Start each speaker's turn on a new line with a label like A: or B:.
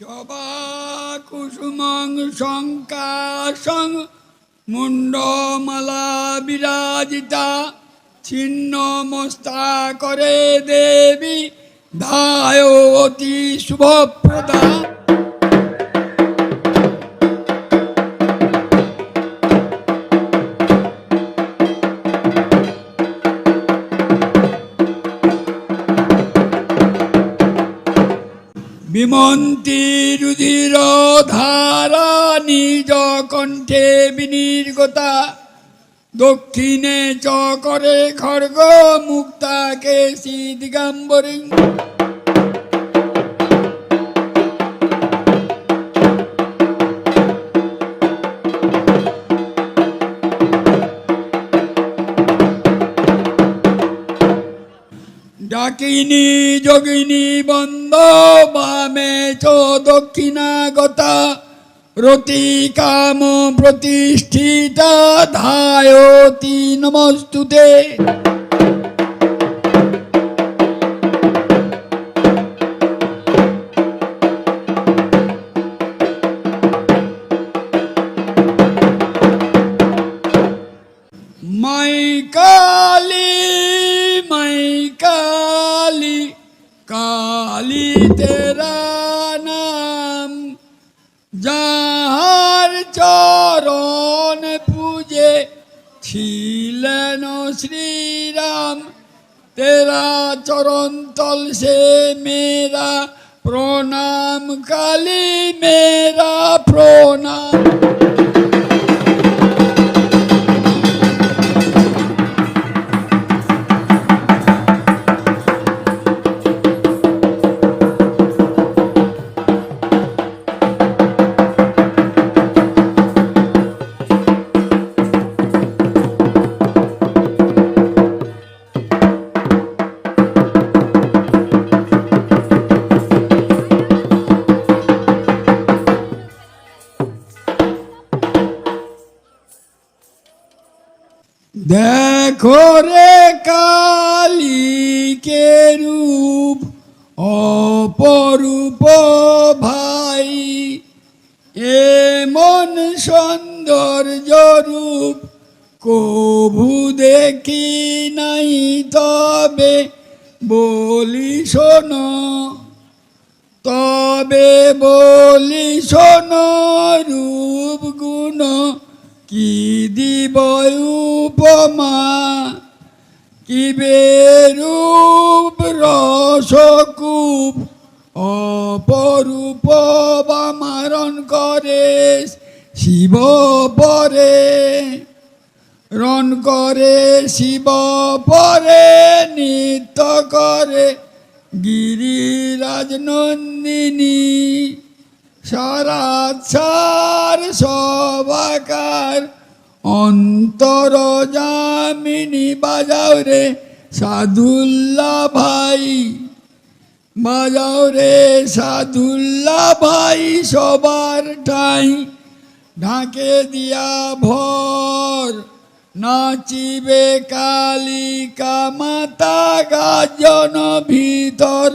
A: জবা কুসুমং শঙ্কাশং মুন্ডমালা বিরাজিতা ছিন্ন মস্তা করে দেবী ধায়তি শুভপ্রদা। বিমন্তি রুধির ধারা নিজ কণ্ঠে বিনির্গতা দক্ষিণে চ করে খড়গ মুক্তাকে দিগম্বরী ডাকিনী, যোগিনী বন্দ বামে চ দক্ষিণাগতা। রতি কাম প্রতিষ্ঠিতা, ধায়তি নমস্তুতে। মাই কালী মাই কালী কালী তেরা নাম, যাহার চরণ পূজে ছিলেন শ্রীরাম, তেরা চরণ তল সে মেরা প্রণাম, কালী মেরা প্রণাম। দেখো রে কালীকে রূপ, অপরূপ ভাই। এমন সৌন্দর্য রূপ কভু দেখি নাই তবে, বলি শোনো। তবে বলি শোনো রূপ দিব উপমা, কি বেরূপ রসকূপ, অপরূপ বামারণ করে, শিব পরে। রণ করে, শিব পরে, নৃত্য করে, গিরিরাজ নন্দিনী। সারাচ্ছার সবাকার অন্তর জামিনী বাজাও রে, সাধুল্লা ভাই। বাজাও রে, সাধুল্লা ভাই, সবার ঠাই। ঢাকে দিয়া ভর, নাচিবে কালিকা মাতা গাজন ভিতর।